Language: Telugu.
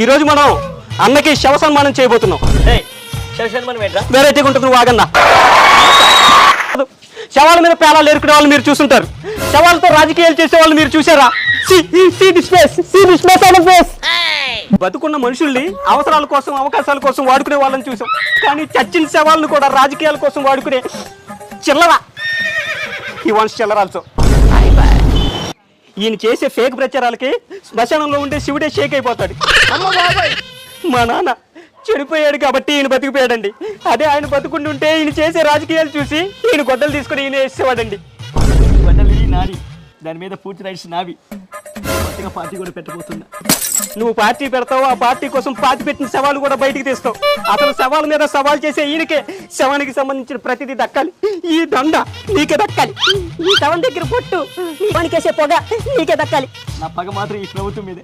ఈ రోజు మనం అన్నకి శవ సన్మానం చేయబోతున్నాం. వెరైటీగా ఉంటుంది నువ్వు ఆగన్నా శవాల మీద పేలాలు ఎరుకునే వాళ్ళు మీరు చూస్తుంటారు శవాలతో రాజకీయాలు చేసే వాళ్ళు మీరు చూసారా బతుకున్న మనుషుల్ని అవసరాల కోసం అవకాశాల కోసం వాడుకునే వాళ్ళని చూసాం. కానీ చచ్చిన శవాలను కూడా రాజకీయాల కోసం వాడుకునే చిల్లర. ఈ వన్స్ చిల్లరాల్సో ఈయన చేసే ఫేక్ ప్రచారాలకి శ్మశానంలో ఉండే శివుడే షేక్ అయిపోతాడు. మా నాన్న చెడిపోయాడు కాబట్టి ఈయన బతికిపోయాడండి. అదే ఆయన బతుకుంటుంటే ఈయన చేసే రాజకీయాలు చూసి ఈయన గొడ్డలు తీసుకుని ఈయన వేసేవాడండి. గొడ్డలు ఈ నాది. దాని మీద పూర్తి రైట్స్ నావి. కొత్తగా పార్టీ కూడా పెట్టబోతున్నా. నువ్వు పార్టీ పెడతావు ఆ పార్టీ కోసం పార్టీ పెట్టిన సవాలు కూడా బయటికి తీస్తావు. అసలు సవాల్ మీద సవాల్ చేసే ఈయనకే శవానికి సంబంధించిన ప్రతిదీ దక్కాలి. ఈ దండ నీకే దక్కాలి. ఈ శవం దగ్గర పొట్టు ఈ పనికేసే పొగ నీకే దక్కాలి. నా పగ మాత్రం ఈ ప్రభుత్వం మీదే.